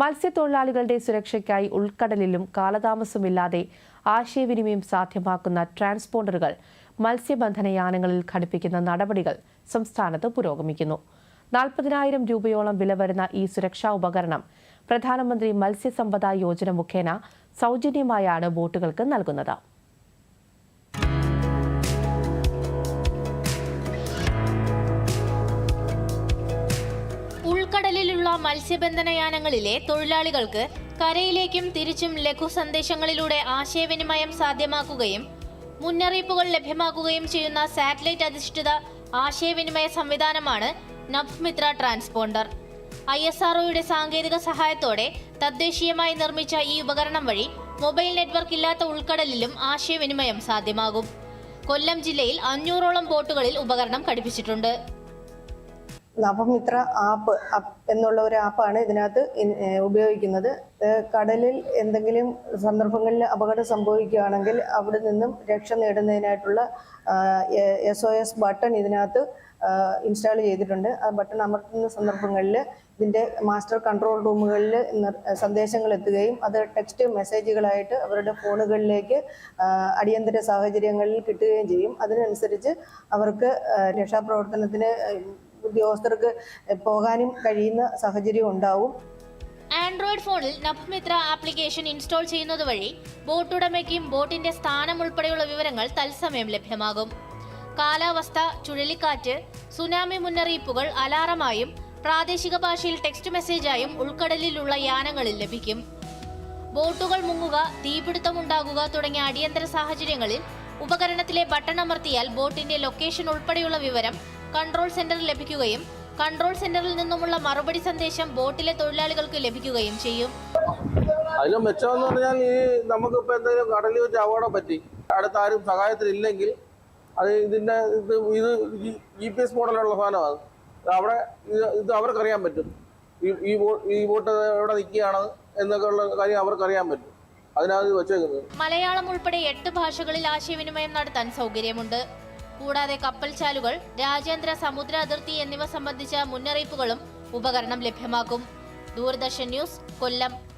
മത്സ്യത്തൊഴിലാളികളുടെ സുരക്ഷയ്ക്കായി ഉൾക്കടലിലും കാലതാമസമില്ലാതെ ആശയവിനിമയം സാധ്യമാക്കുന്ന ട്രാൻസ്പോണ്ടറുകൾ മത്സ്യബന്ധന യാനങ്ങളിൽ ഘടിപ്പിക്കുന്ന നടപടികൾ സംസ്ഥാനത്ത് പുരോഗമിക്കുന്നു. നാൽപ്പതിനായിരം രൂപയോളം വില വരുന്ന ഈ സുരക്ഷാ ഉപകരണം പ്രധാനമന്ത്രി മത്സ്യസമ്പദ യോജന മുഖേന സൗജന്യമായാണ് ബോട്ടുകൾക്ക് നൽകുന്നത്. ഉൾക്കടലിലുള്ള മത്സ്യബന്ധന യാനങ്ങളിലെ തൊഴിലാളികൾക്ക് കരയിലേക്കും തിരിച്ചും ലഘു സന്ദേശങ്ങളിലൂടെ ആശയവിനിമയം സാധ്യമാക്കുകയും മുന്നറിയിപ്പുകൾ ലഭ്യമാക്കുകയും ചെയ്യുന്ന സാറ്റലൈറ്റ് അധിഷ്ഠിത ആശയവിനിമയ സംവിധാനമാണ് നഭ്മിത്ര ട്രാൻസ്പോണ്ടർ. ഐ എസ് ആർഒയുടെ സാങ്കേതിക സഹായത്തോടെ തദ്ദേശീയമായി നിർമ്മിച്ച ഈ ഉപകരണം വഴി മൊബൈൽ നെറ്റ്വർക്ക് ഇല്ലാത്ത ഉൾക്കടലിലും ആശയവിനിമയം സാധ്യമാകും. കൊല്ലം ജില്ലയിൽ അഞ്ഞൂറോളം ബോട്ടുകളിൽ ഉപകരണം ഘടിപ്പിച്ചിട്ടുണ്ട്. നവമിത്ര ആപ്പ് എന്നുള്ള ഒരു ആപ്പാണ് ഇതിനകത്ത് ഉപയോഗിക്കുന്നത്. കടലിൽ എന്തെങ്കിലും സന്ദർഭങ്ങളിൽ അപകടം സംഭവിക്കുകയാണെങ്കിൽ അവിടെ നിന്നും രക്ഷ നേടുന്നതിനായിട്ടുള്ള എസ് ഒ എസ് ബട്ടൺ ഇതിനകത്ത് ഇൻസ്റ്റാൾ ചെയ്തിട്ടുണ്ട്. ആ ബട്ടൺ അമർത്തുന്ന സന്ദർഭങ്ങളിൽ ഇതിന്റെ മാസ്റ്റർ കൺട്രോൾ റൂമുകളിൽ സന്ദേശങ്ങൾ എത്തുകയും അത് ടെക്സ്റ്റ് മെസ്സേജുകളായിട്ട് അവരുടെ ഫോണുകളിലേക്ക് അടിയന്തര സാഹചര്യങ്ങളിൽ കിട്ടുകയും ചെയ്യും. അതിനനുസരിച്ച് അവർക്ക് രക്ഷാപ്രവർത്തനത്തിന് ഉദ്യോഗസ്ഥർക്ക് പോകാനും കഴിയുന്ന സാഹചര്യം ഉണ്ടാവും. ആൻഡ്രോയിഡ് ഫോണിൽ നഭമിത്ര ആപ്ലിക്കേഷൻ ഇൻസ്റ്റാൾ ചെയ്യുന്നത് വഴി ബോട്ടുടമയ്ക്കും ബോട്ടിന്റെ സ്ഥാനം ഉൾപ്പെടെയുള്ള വിവരങ്ങൾ തത്സമയം ലഭ്യമാകും. കാലാവസ്ഥ ചുഴലിക്കാറ്റ് സുനാമി മുന്നറിയിപ്പുകൾ അലാറമായും പ്രാദേശിക ഭാഷയിൽ ടെക്സ്റ്റ് മെസ്സേജായും ഉൾക്കടലിലുള്ള യാനങ്ങളിൽ ലഭിക്കും. ബോട്ടുകൾ മുങ്ങുക തീപിടുത്തം ഉണ്ടാകുക തുടങ്ങിയ അടിയന്തര സാഹചര്യങ്ങളിൽ ഉപകരണത്തിലെ ബട്ടൺ അമർത്തിയാൽ ബോട്ടിന്റെ ലൊക്കേഷൻ ഉൾപ്പെടെയുള്ള വിവരം കൺട്രോൾ സെന്ററിൽ ലഭിക്കുകയും കൺട്രോൾ സെന്ററിൽ നിന്നുമുള്ള മറുപടി സന്ദേശം ബോട്ടിലെ തൊഴിലാളികൾക്ക് ലഭിക്കുകയും ചെയ്യും. അതിലും മെച്ചമെന്ന് പറഞ്ഞാൽ ഈ നമുക്കിപ്പോൾ എന്തെങ്കിലും കടലിൽ വെച്ച് അപകടം പറ്റി അടുത്ത ആരും സഹായത്തിനില്ലെങ്കിൽ അത് ഇതിന്റെ ഇത് ഇത് ജി പി എസ് മോഡലുള്ള സാധനമാണ് അവിടെ ഇത് ഇത് അവർക്കറിയാൻ പറ്റും. ഈ ഈ ഈ ബോട്ട് എവിടെ നിൽക്കുകയാണ് എന്നൊക്കെ ഉള്ള കാര്യം അവർക്കറിയാൻ പറ്റും. അതിനാണ് ഇത് വെച്ചേക്കുന്നത്. മലയാളം ഉൾപ്പെടെ എട്ട് ഭാഷകളിൽ ആശയവിനിമയം നടത്താൻ സൗകര്യമുണ്ട്. കൂടാതെ കപ്പൽചാലുകൾ രാജ്യാന്തര സമുദ്ര അതിർത്തി എന്നിവ സംബന്ധിച്ച മുന്നറിയിപ്പുകളും ഉപകരണം ലഭ്യമാക്കും. ദൂരദർശൻ ന്യൂസ് കൊല്ലം.